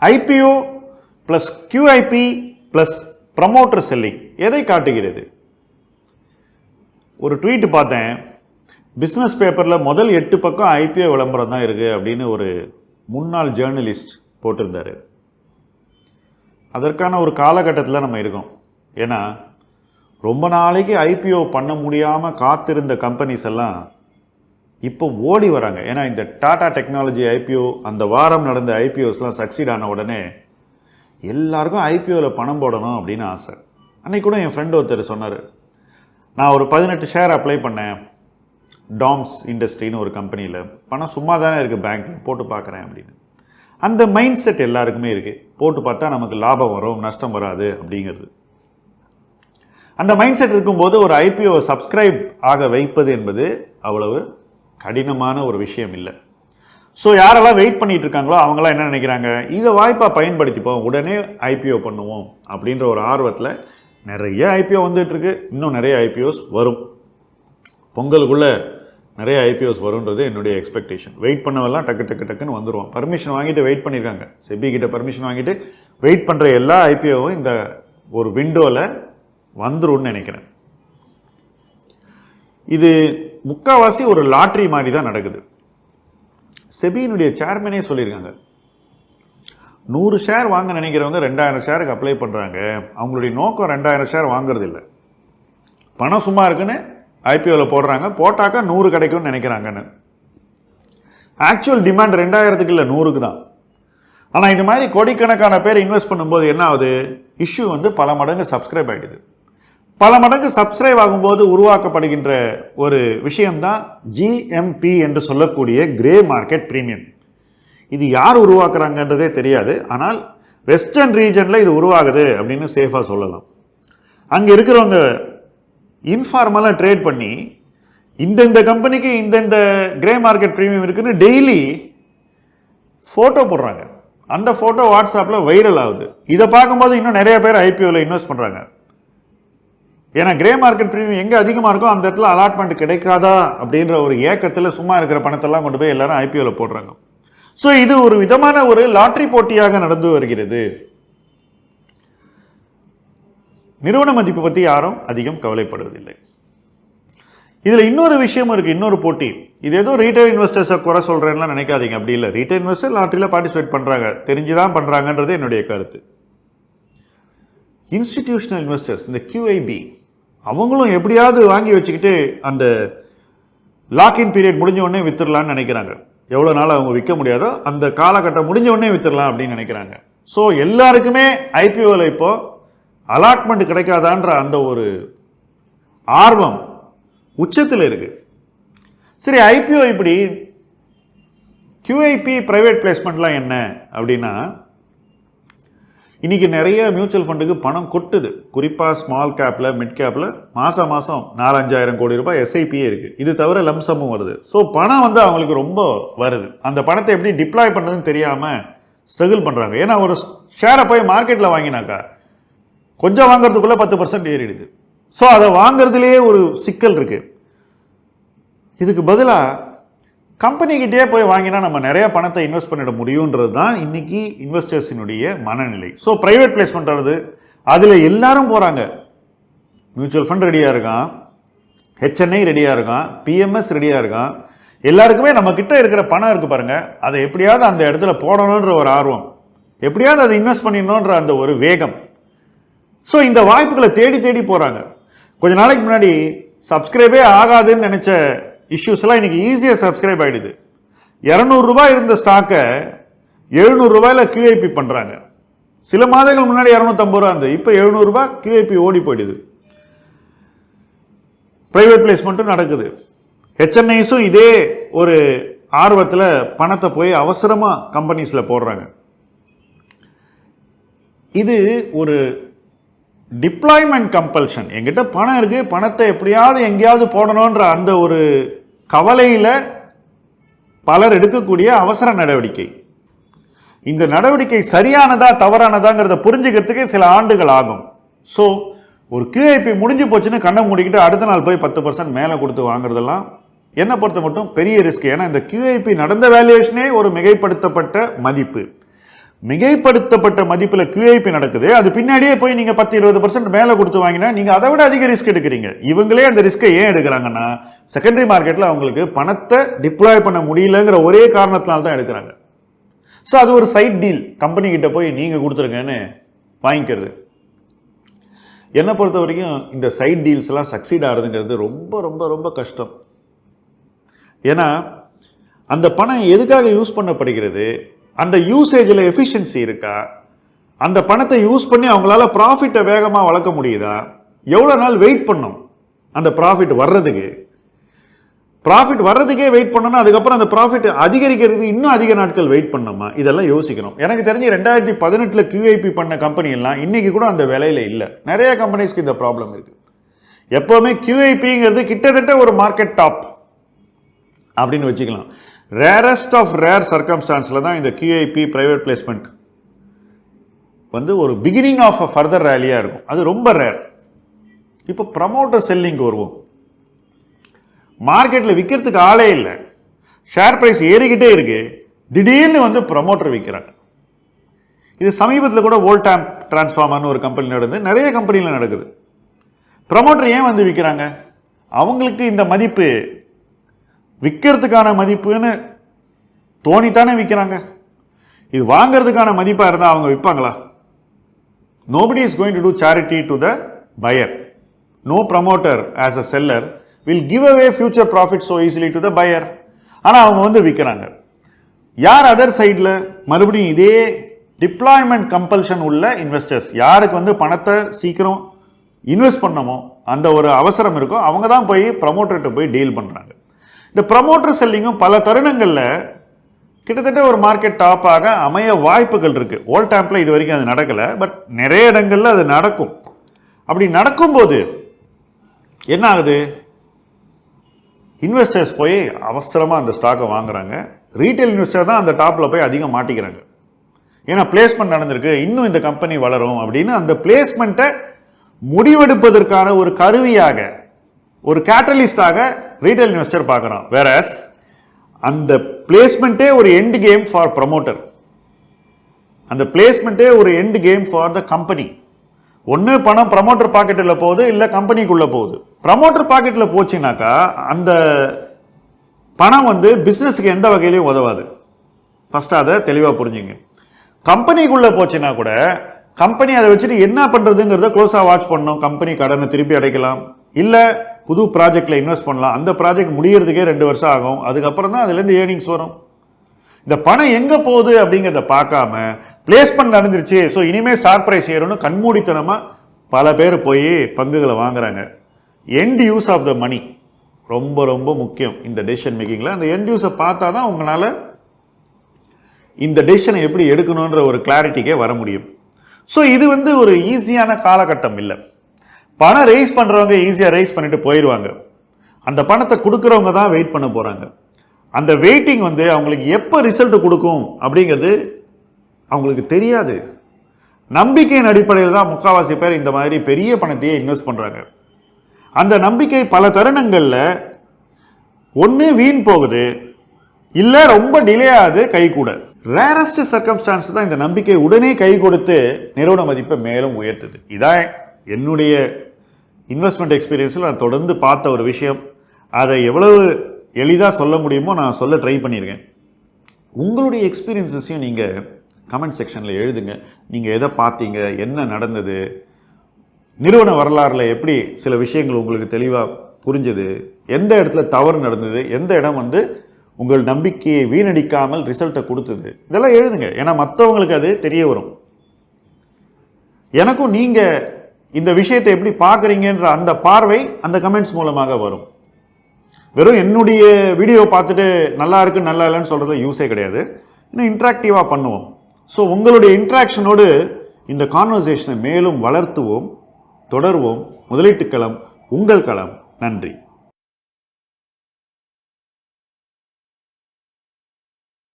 IPO plus QIP plus promoter selling எதை காட்டுகிறது? ஒரு ட்வீட் பார்த்தேன். பிஸ்னஸ் பேப்பரில் முதல் எட்டு பக்கம் ஐபிஓ விளம்பரம் தான் இருக்குது அப்படின்னு ஒரு முன்னாள் ஜேர்னலிஸ்ட் போட்டிருந்தாரு. அதற்கான ஒரு காலகட்டத்தில் நம்ம இருக்கோம். ஏன்னா ரொம்ப நாளைக்கு ஐபிஓ பண்ண முடியாமல் காத்திருந்த கம்பெனிஸ் எல்லாம் இப்போ ஓடி வராங்க. ஏன்னா இந்த டாடா டெக்னாலஜி ஐபிஓ அந்த வாரம் நடந்த ஐபிஓஸ்லாம் சக்சீட் ஆன உடனே எல்லாருக்கும் ஐபிஓவில் பணம் போடணும் அப்படின்னு ஆசை. அன்னைக்கு கூட என் ஃப்ரெண்டு ஒருத்தர் சொன்னார். நான் ஒரு பதினெட்டு ஷேர் அப்ளை பண்ணேன். டாம்ஸ் இண்டஸ்ட்ரின்னு ஒரு கம்பெனியில் பணம் சும்மா தானே இருக்குது பேங்க்கில் போட்டு பார்க்குறேன் அப்படின்னு. அந்த மைண்ட் செட் எல்லாருக்குமே இருக்குது போட்டு பார்த்தா நமக்கு லாபம் வரும் நஷ்டம் வராது அப்படிங்கிறது. அந்த மைண்ட் செட் இருக்கும்போது ஒரு ஐபிஓ சப்ஸ்கிரைப் ஆக வைப்பது என்பது அவ்வளவு கடினமான ஒரு விஷயம் இல்லை. ஸோ யாரெல்லாம் வெயிட் பண்ணிட்டு இருக்காங்களோ அவங்களாம் என்ன நினைக்கிறாங்க? இதை வாய்ப்பாக பயன்படுத்திப்போம். உடனே ஐபிஓ பண்ணுவோம் அப்படின்ற ஒரு ஆர்வத்தில் நிறைய ஐபிஓ வந்துட்டுருக்கு. இன்னும் நிறைய ஐபிஓஸ் வரும். பொங்கலுக்குள்ளே நிறைய ஐபிஓஸ் வரும்ன்றது என்னுடைய எக்ஸ்பெக்டேஷன் வெயிட் பண்ணவெல்லாம் டக்கு டக்கு டக்குன்னு வந்துருவோம். பர்மிஷன் வாங்கிட்டு வெயிட் பண்ணியிருக்காங்க செபி கிட்ட பர்மிஷன் வாங்கிட்டு வெயிட் பண்ணுற எல்லா ஐபிஓவும் இந்த ஒரு விண்டோவில் வந்துரும்னு நினைக்கிறேன். இது முக்காவாசி ஒரு லாட்ரி மாதிரி தான் நடக்குது. செபியினுடைய சேர்மனே சொல்லியிருக்காங்க. நூறு ஷேர் வாங்க நினைக்கிறவங்க ரெண்டாயிரம் ஷேருக்கு அப்ளை பண்ணுறாங்க அவங்களுடைய நோக்கம் ரெண்டாயிரம் ஷேர் வாங்குறது இல்லை. பணம் சும்மா இருக்குன்னு ஐபிஓவில் போடுறாங்க. போட்டாக்கா நூறு கிடைக்கும்னு நினைக்கிறாங்கன்னு. ஆக்சுவல் டிமாண்ட் ரெண்டாயிரத்துக்கு இல்லை நூறுக்கு தான். ஆனால் இது மாதிரி கோடிக்கணக்கான பேர் இன்வெஸ்ட் பண்ணும்போது என்ன ஆகுது? இஷ்யூ வந்து பல மடங்கு சப்ஸ்கிரைப் ஆகிடுது பல மடங்கு சப்ஸ்கிரைப் ஆகும்போது உருவாக்கப்படுகின்ற ஒரு விஷயம்தான் ஜிஎம்பி என்று சொல்லக்கூடிய கிரே மார்க்கெட் ப்ரீமியம் இது யார் உருவாக்குறாங்கன்றதே தெரியாது. ஆனால் வெஸ்டர்ன் ரீஜனில் இது உருவாகுது அப்படின்னு சேஃபாக சொல்லலாம். அங்கே இருக்கிறவங்க இன்ஃபார்மலாக ட்ரேட் பண்ணி இந்தந்த கம்பெனிக்கு இந்தந்த கிரே மார்க்கெட் ப்ரீமியம் இருக்குன்னு டெய்லி ஃபோட்டோ போடுறாங்க. அந்த ஃபோட்டோ வாட்ஸ்அப்பில் வைரல் ஆகுது. இதை பார்க்கும்போது இன்னும் நிறைய பேர் ஐபிஓவில் இன்வெஸ்ட் பண்ணுறாங்க ஏன்னா கிரே மார்க்கெட் ப்ரீமியம் எங்கே அதிகமாக இருக்கோ அந்த இடத்துல அலாட்மெண்ட் கிடைக்காதா அப்படின்ற ஒரு ஏக்கத்தில் சும்மா இருக்கிற பணத்தெல்லாம் கொண்டு போய் எல்லாரும் ஐபிஓவில் போடுறாங்க. ஸோ இது ஒரு விதமான ஒரு லாட்ரி போட்டியாக நடந்து வருகிறது. நிறுவன மதிப்பு பற்றி யாரும் அதிகம் கவலைப்படுவதில்லை. இதில் இன்னொரு விஷயம் இருக்குது இன்னொரு போட்டி. இது ஏதோ ரீட்டைல் இன்வெஸ்டர்ஸை குறை சொல்கிறேன்லாம் நினைக்காதீங்க. அப்படி இல்லை. ரீட்டைல் இன்வெஸ்டர் லாட்ரியில் பார்ட்டிசிபேட் பண்ணுறாங்க தெரிஞ்சு தான் பண்ணுறாங்கன்றது என்னுடைய கருத்து. இன்ஸ்டிடியூஷனல் இன்வெஸ்டர்ஸ் இந்த கியூஐபி அவங்களும் எப்படியாவது வாங்கி வச்சுக்கிட்டு அந்த லாக்இன் பீரியட் முடிஞ்ச உடனே வித்துடலான்னு நினைக்கிறாங்க. எவ்வளோ நாள் அவங்க விற்க முடியாதோ அந்த காலகட்டம் முடிஞ்ச உடனே வித்துடலாம் அப்படின்னு நினைக்கிறாங்க. ஸோ எல்லாருக்குமே ஐபிஓவில் இப்போது அலாட்மெண்ட் கிடைக்காதான்ற அந்த ஒரு ஆர்வம் உச்சத்தில் இருக்குது சரி ஐபிஓ இப்படி கியூஐபி ப்ரைவேட் பிளேஸ்மெண்ட்லாம் என்ன அப்படின்னா இன்றைக்கி நிறைய மியூச்சுவல் ஃபண்டுக்கு பணம் கொட்டுது. குறிப்பாக ஸ்மால் கேப்பில் மிட் கேப்பில் மாதம் மாதம் நாலஞ்சாயிரம் கோடி ரூபாய் எஸ்ஐபியே இருக்குது இது தவிர லம்சமும் வருது. ஸோ பணம் வந்து அவங்களுக்கு ரொம்ப வருது. அந்த பணத்தை எப்படி டிப்ளாய் பண்ணுறதுன்னு தெரியாமல் ஸ்ட்ரகிள் பண்ணுறாங்க ஏன்னா ஒரு ஷேரை போய் மார்க்கெட்டில் வாங்கினாக்கா கொஞ்சம் வாங்குறதுக்குள்ளே பத்து பர்சன்ட் ஏறிடுது. ஸோ அதை வாங்குறதுலேயே ஒரு சிக்கல் இருக்குது இதுக்கு பதிலாக கம்பெனிக்கிட்டே போய் வாங்கினா நம்ம நிறைய பணத்தை இன்வெஸ்ட் பண்ணிட முடியுன்றது தான் இன்றைக்கி இன்வெஸ்டர்ஸினுடைய மனநிலை. ஸோ ப்ரைவேட் பிளேஸ்மெண்ட் வருது அதில் எல்லாரும் போகிறாங்க மியூச்சுவல் ஃபண்ட் ரெடியாக இருக்கான். ஹெச்என்ஐ ரெடியாக இருக்கான். பிஎம்எஸ் ரெடியாக இருக்கான். எல்லாருக்குமே நம்மக்கிட்ட இருக்கிற பணம் இருக்குது பாருங்கள் அதை எப்படியாவது அந்த இடத்துல போடணுன்ற ஒரு ஆர்வம். எப்படியாவது அதை இன்வெஸ்ட் பண்ணிடணுன்ற அந்த ஒரு வேகம். ஸோ இந்த வாய்ப்புகளை தேடி தேடி போகிறாங்க கொஞ்ச நாளைக்கு முன்னாடி சப்ஸ்கிரைபே ஆகாதுன்னு நினச்ச இஷ்யூஸ்லாம் இன்றைக்கி ஈஸியாக சப்ஸ்கிரைப் ஆகிடுது இரநூறுபா இருந்த ஸ்டாக்கை எழுநூறுபாயில் கியூஐபி பண்ணுறாங்க சில மாதங்கள் முன்னாடி இரநூத்தம்பது ரூபா இருந்தது. இப்போ எழுநூறுபா கியூஐபி ஓடி போயிடுது. ப்ரைவேட் பிளேஸ்மெண்ட்டும் நடக்குது. ஹெச்என்ஐஸும் இதே ஒரு ஆர்வத்தில் பணத்தை போய் அவசரமாக கம்பெனிஸில் போடுறாங்க. இது ஒரு டிப்ளாய்மெண்ட் கம்பல்ஷன் என்கிட்ட பணம் இருக்குது பணத்தை எப்படியாவது எங்கேயாவது போடணுன்ற அந்த ஒரு கவலையில் பலர் எடுக்கக்கூடிய அவசர நடவடிக்கை. இந்த நடவடிக்கை சரியானதா தவறானதாங்கிறத புரிஞ்சுக்கிறதுக்கு சில ஆண்டுகள் ஆகும். ஸோ ஒரு கியூஐபி முடிஞ்சு போச்சுன்னு கண்ணை மூடிக்கிட்டு அடுத்த நாள் போய் பத்து பர்சன்ட் மேலே கொடுத்து வாங்குறதெல்லாம் என்னை பொறுத்த மட்டும் பெரிய ரிஸ்க் ஏன்னா இந்த கியூஐபி நடந்த வேல்யூவேஷனே ஒரு மிகைப்படுத்தப்பட்ட மதிப்பு. மிகைப்படுத்தப்பட்ட மதிப்பில் கியூஐபி நடக்குது. அது பின்னாடியே போய் நீங்கள் பத்து இருபது பர்சன்ட் மேலே கொடுத்து வாங்கினா நீங்கள் அதை விட அதிக ரிஸ்க் எடுக்கிறீங்க. இவங்களே அந்த ரிஸ்க்கை ஏன் எடுக்கிறாங்கன்னா செகண்டரி மார்க்கெட்டில் அவங்களுக்கு பணத்தை டிப்ளாய் பண்ண முடியலங்கிற ஒரே காரணத்தினால தான் எடுக்கிறாங்க. ஸோ அது ஒரு சைட் டீல் கம்பெனி கிட்ட போய் நீங்கள் கொடுத்துருங்கன்னு வாங்கிக்கிறது. என்னை பொறுத்த வரைக்கும் இந்த சைட் டீல்ஸ்லாம் சக்சீட் ஆகுதுங்கிறது ரொம்ப ரொம்ப ரொம்ப கஷ்டம். ஏன்னா அந்த பணம் எதுக்காக யூஸ் பண்ணப்படுகிறது? அந்த யூசேஜில் எஃபிஷியன்சி இருக்கா? அந்த பணத்தை யூஸ் பண்ணி அவங்களால ப்ராஃபிட்டை வேகமாக வளர்க்க முடியுதா? எவ்வளோ நாள் வெயிட் பண்ணும் அந்த ப்ராஃபிட் வர்றதுக்கு? ப்ராஃபிட் வர்றதுக்கே வெயிட் பண்ணணும் அதுக்கப்புறம் அந்த ப்ராஃபிட் அதிகரிக்கிறதுக்கு இன்னும் அதிக நாட்கள் வெயிட் பண்ணோமா? இதெல்லாம் யோசிக்கணும். எனக்கு தெரிஞ்சு ரெண்டாயிரத்தி பதினெட்டில் கியூஐபி பண்ண கம்பெனி எல்லாம் இன்னைக்கு கூட அந்த விலையில இல்லை. நிறைய கம்பெனிஸ்க்கு இந்த ப்ராப்ளம் இருக்கு. எப்போவுமே கியூஐபிங்கிறது கிட்டத்தட்ட ஒரு மார்க்கெட் டாப் அப்படின்னு வச்சுக்கலாம். ரேரஸ்ட் ஆஃப் ரேர் சர்க்கம்ஸ்டான்ஸில் தான் இந்த கியூஐபி ப்ரைவேட் பிளேஸ்மெண்ட் வந்து ஒரு பிகினிங் ஆஃப் அ ஃபர்தர் ரேலியாக இருக்கும். அது ரொம்ப ரேர் இப்போ ப்ரமோட்டர் செல்லிங் வருவோம். மார்க்கெட்டில் விற்கிறதுக்கு ஆளே இல்லை. ஷேர் ப்ரைஸ் ஏறிக்கிட்டே இருக்கு. திடீர்னு வந்து ப்ரமோட்டர் விற்கிறாங்க இது சமீபத்தில் கூட வோல்டாம் டிரான்ஸ்ஃபார்மர்னு ஒரு கம்பெனி நடந்து நிறைய கம்பெனியில் நடக்குது. ப்ரமோட்டர் ஏன் வந்து விற்கிறாங்க அவங்களுக்கு இந்த மதிப்பு விற்கிறதுக்கான மதிப்புன்னு தோணித்தானே விற்கிறாங்க இது வாங்கிறதுக்கான மதிப்பாக இருந்தால் அவங்க விற்பாங்களா nobody is going to do charity to the buyer no promoter as a seller will give away future profit so easily to the buyer ஆனால் அவங்க வந்து விற்கிறாங்க யார் அதர் சைடில் மறுபடியும் இதே டிப்ளாய்மெண்ட் கம்பல்ஷன் உள்ள இன்வெஸ்டர்ஸ் யாருக்கு வந்து பணத்தை சீக்கிரம் இன்வெஸ்ட் பண்ணமோ அந்த ஒரு அவசரம் இருக்கோ அவங்க தான் போய் ப்ரமோட்டர்கிட்ட போய் டீல் பண்ணுறாங்க இந்த ப்ரமோட்டர் செல்லிங்கும் பல தருணங்களில் கிட்டத்தட்ட ஒரு மார்க்கெட் டாப்பாக அமைய வாய்ப்புகள் இருக்குது ஓல்ட் டேம்பில் இது வரைக்கும் அது நடக்கலை. பட் நிறைய இடங்களில் அது நடக்கும். அப்படி நடக்கும்போது என்ன ஆகுது? இன்வெஸ்டர்ஸ் போய் அவசரமாக அந்த ஸ்டாக்கை வாங்குறாங்க. ரீட்டைல் இன்வெஸ்டர் தான் அந்த டாப்பில் போய் அதிகம் மாட்டிக்கிறாங்க. ஏன்னா பிளேஸ்மெண்ட் நடந்திருக்கு. இன்னும் இந்த கம்பெனி வளரும் அப்படின்னு அந்த பிளேஸ்மெண்ட்டை முடிவெடுப்பதற்கான ஒரு கருவியாக ஒரு கேட்டலிஸ்டாக ரீட்டைல் இன்வெஸ்டர் பார்க்குறான். வேறஸ் அந்த பிளேஸ்மெண்ட்டே ஒரு எண்டு கேம் ஃபார் ப்ரமோட்டர் அந்த பிளேஸ்மெண்ட்டே ஒரு end game for the company ஒன்று பணம் ப்ரமோட்டர் பாக்கெட்டில் போகுது இல்லை கம்பெனிக்குள்ளே போகுது. ப்ரமோட்டர் பாக்கெட்டில் போச்சுனாக்கா அந்த பணம் வந்து பிஸ்னஸுக்கு எந்த வகையிலையும் உதவாது. ஃபஸ்ட்டு அதை தெளிவாக புரிஞ்சுங்க. கம்பெனிக்குள்ளே போச்சுன்னா கூட கம்பெனி அதை வச்சுட்டு என்ன பண்ணுறதுங்கிறத க்ளோஸாக வாட்ச் பண்ணணும். கம்பெனி கடனை திருப்பி அடைக்கலாம். இல்லை புது ப்ராஜெக்டில் இன்வெஸ்ட் பண்ணலாம். அந்த ப்ராஜெக்ட் முடியறதுக்கே ரெண்டு வருஷம் ஆகும். அதுக்கப்புறம் தான் அதுலேருந்து ஏர்னிங்ஸ் வரும். இந்த பணம் எங்கே போகுது அப்படிங்கிறத பார்க்காம பிளேஸ்மெண்ட் நடந்துருச்சு. ஸோ இனிமேல் ஸ்டாக் ப்ரைஸ் ஏறணும்னு கண்மூடித்தனமாக பல பேர் போய் பங்குகளை வாங்குறாங்க. End use of the money ரொம்ப ரொம்ப முக்கியம் இந்த டெசிஷன் மேக்கிங்கில் அந்த எண்ட் யூஸை பார்த்தா தான் உங்களால் இந்த டெசிஷனை எப்படி எடுக்கணுன்ற ஒரு கிளாரிட்டிக்கே வர முடியும். ஸோ இது வந்து ஒரு ஈஸியான காலகட்டம் இல்லை. பணம் ரைஸ் பண்ணுறவங்க ஈஸியாக ரைஸ் பண்ணிட்டு போயிடுவாங்க அந்த பணத்தை கொடுக்குறவங்க தான் வெயிட் பண்ண போகிறாங்க அந்த வெயிட்டிங் வந்து அவங்களுக்கு எப்போ ரிசல்ட் கொடுக்கும் அப்படிங்கிறது அவங்களுக்கு தெரியாது. நம்பிக்கையின் அடிப்படையில் தான் முக்கால்வாசி பேர் இந்த மாதிரி பெரிய பணத்தையே இன்வெஸ்ட் பண்ணுறாங்க அந்த நம்பிக்கை பல தருணங்களில் ஒன்று வீண் போகுது. இல்லை ரொம்ப டிலே ஆகுது கை கூட. ரேரஸ்ட் சர்க்கம்ஸ்டான்ஸ் தான் இந்த நம்பிக்கை உடனே கை கொடுத்து நிறுவன மதிப்பை மேலும் உயர்த்துது. இதான் என்னுடைய இன்வெஸ்ட்மெண்ட் எக்ஸ்பீரியன்ஸில் நான் தொடர்ந்து பார்த்த ஒரு விஷயம். அதை எவ்வளவு எளிதாக சொல்ல முடியுமோ நான் சொல்ல ட்ரை பண்ணியிருக்கேன். உங்களுடைய எக்ஸ்பீரியன்ஸஸையும் நீங்கள் கமெண்ட் செக்ஷனில் எழுதுங்க. நீங்கள் எதை பார்த்தீங்க என்ன நடந்தது நிறுவன வரலாறில் எப்படி சில விஷயங்கள் உங்களுக்கு தெளிவாக புரிஞ்சது எந்த இடத்துல தவறு நடந்தது எந்த இடம் வந்து உங்கள் நம்பிக்கையை வீணடிக்காமல் ரிசல்ட்டை கொடுத்தது. இதெல்லாம் எழுதுங்க. ஏன்னா மற்றவங்களுக்கு அது தெரிய வரும். எனக்கும் நீங்கள் இந்த விஷயத்தை எப்படி பார்க்குறீங்கன்ற அந்த பார்வை அந்த கமெண்ட்ஸ் மூலமாக வரும். வெறும் என்னுடைய வீடியோ பார்த்துட்டு நல்லா இருக்கு நல்லா இல்லைன்னு சொல்கிறது யூஸே கிடையாது. இன்னும் இன்ட்ராக்டிவாக பண்ணுவோம். ஸோ உங்களுடைய இன்ட்ராக்ஷனோடு இந்த கான்வர்சேஷனை மேலும் வளர்த்துவோம் தொடர்வோம். முதலீட்டு களம் உங்கள் களம். நன்றி.